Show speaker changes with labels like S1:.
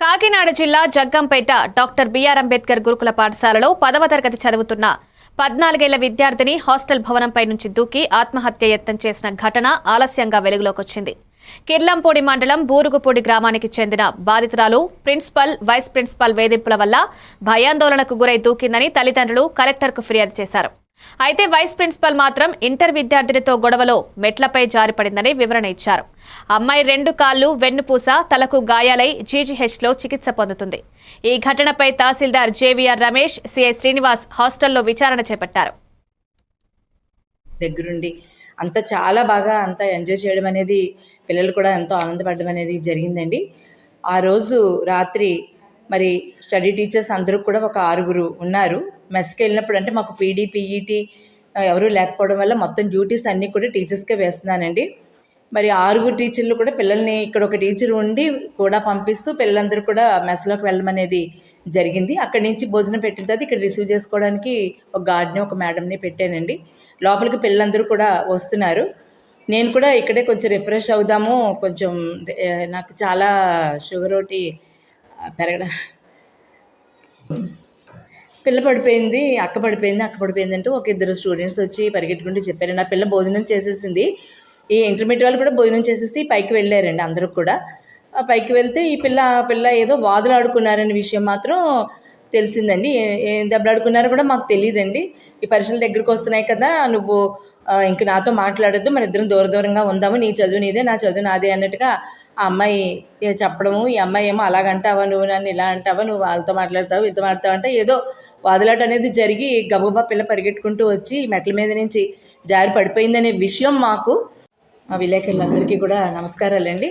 S1: కాకినాడ జిల్లా Jaggampeta doctor BR Ambedkar గురుకుల పాఠశాలలో పదవ తరగతి చదువుతున్న పద్నాలుగేళ్ళ విద్యార్థిని హాస్టల్ భవనంపై నుంచి దూకి ఆత్మహత్య యత్నం చేసిన ఘటన ఆలస్యంగా వెలుగులోకొచ్చింది. కిర్లంపూడి మండలం బూరుగుపూడి గ్రామానికి చెందిన బాధితురాలు ప్రిన్సిపల్ వైస్ ప్రిన్సిపల్ వేధింపుల వల్ల భయాందోళనకు గురై దూకిందని తల్లిదండ్రులు కలెక్టర్కు ఫిర్యాదు చేశారు. అయితే వైస్ ప్రిన్సిపల్ మాత్రం ఇంటర్ విద్యార్థినితో గొడవలో మెట్లపై జారిపడిందని వివరణ ఇచ్చారు. అమ్మాయి రెండు కాళ్ళు వెన్నుపూస తలకు గాయాలై జీజీహెచ్లో చికిత్స పొందుతుంది. ఈ ఘటనపై తహసీల్దార్ జేవీఆర్ రమేష్ సిఐ శ్రీనివాస్ హాస్టల్లో విచారణ చేపట్టారు.
S2: దగ్గరుండి అంతా చాలా బాగా అంతా ఎంజాయ్ చేయడం అనేది పిల్లలు కూడా ఎంతో ఆనందపడడం అనేది జరిగిందండి. ఆ రోజు రాత్రి మరి స్టడీ టీచర్స్ అందరూ కూడా ఒక ఆరుగురు ఉన్నారు. మెస్కి వెళ్ళినప్పుడు అంటే మాకు పీడీ పీఈటీ ఎవరూ లేకపోవడం వల్ల మొత్తం డ్యూటీస్ అన్నీ కూడా టీచర్స్కే వేస్తున్నానండి. మరి ఆరుగురు టీచర్లు కూడా పిల్లల్ని ఇక్కడ ఒక టీచర్ ఉండి కూడా పంపిస్తూ పిల్లలందరూ కూడా మెస్లోకి వెళ్ళడం అనేది జరిగింది. అక్కడి నుంచి భోజనం పెట్టిన తర్వాత ఇక్కడ రిసీవ్ చేసుకోవడానికి ఒక గార్డ్ని ఒక మేడంని పెట్టానండి. లోపలికి పిల్లలందరూ కూడా వస్తున్నారు. నేను కూడా ఇక్కడే కొంచెం రిఫ్రెష్ అవుదాము కొంచెం నాకు చాలా షుగర్ ఒకటి పెరగడం. పిల్ల పడిపోయింది అక్క పడిపోయింది అక్క పడిపోయింది అంటూ ఒక ఇద్దరు స్టూడెంట్స్ వచ్చి పరిగెట్టుకుంటూ చెప్పారు. నా పిల్ల భోజనం చేసేసింది. ఈ ఇంటర్మీడియట్ వాళ్ళు కూడా భోజనం చేసేసి పైకి వెళ్ళారండి అందరూ కూడా. పైకి వెళ్తే ఈ పిల్ల ఆ పిల్ల ఏదో వాదులు ఆడుకున్నారనే విషయం మాత్రం తెలిసిందండి. ఏం దెబ్బలాడుకున్నారో కూడా మాకు తెలియదండి ఈ పరీక్షల దగ్గరికి వస్తున్నాయి కదా నువ్వు ఇంక నాతో మాట్లాడొద్దు మన ఇద్దరం దూర దూరంగా ఉందాము నీ చదువు నీదే నా చదువు నాదే అన్నట్టుగా ఆ అమ్మాయి చెప్పడము ఈ అమ్మాయి ఏమో అలాగంటావా నువ్వు నన్ను ఇలా అంటావా నువ్వు వాళ్ళతో మాట్లాడతావు వీళ్ళతో మాట్లాడతావు అంటే ఏదో వాదులాట అనేది జరిగి గబగబా పిల్ల పరిగెట్టుకుంటూ వచ్చి మెట్ల మీద నుంచి జారి పడిపోయిందనే విషయం మాకు. మా విలేకరులందరికీ కూడా నమస్కారాలండి.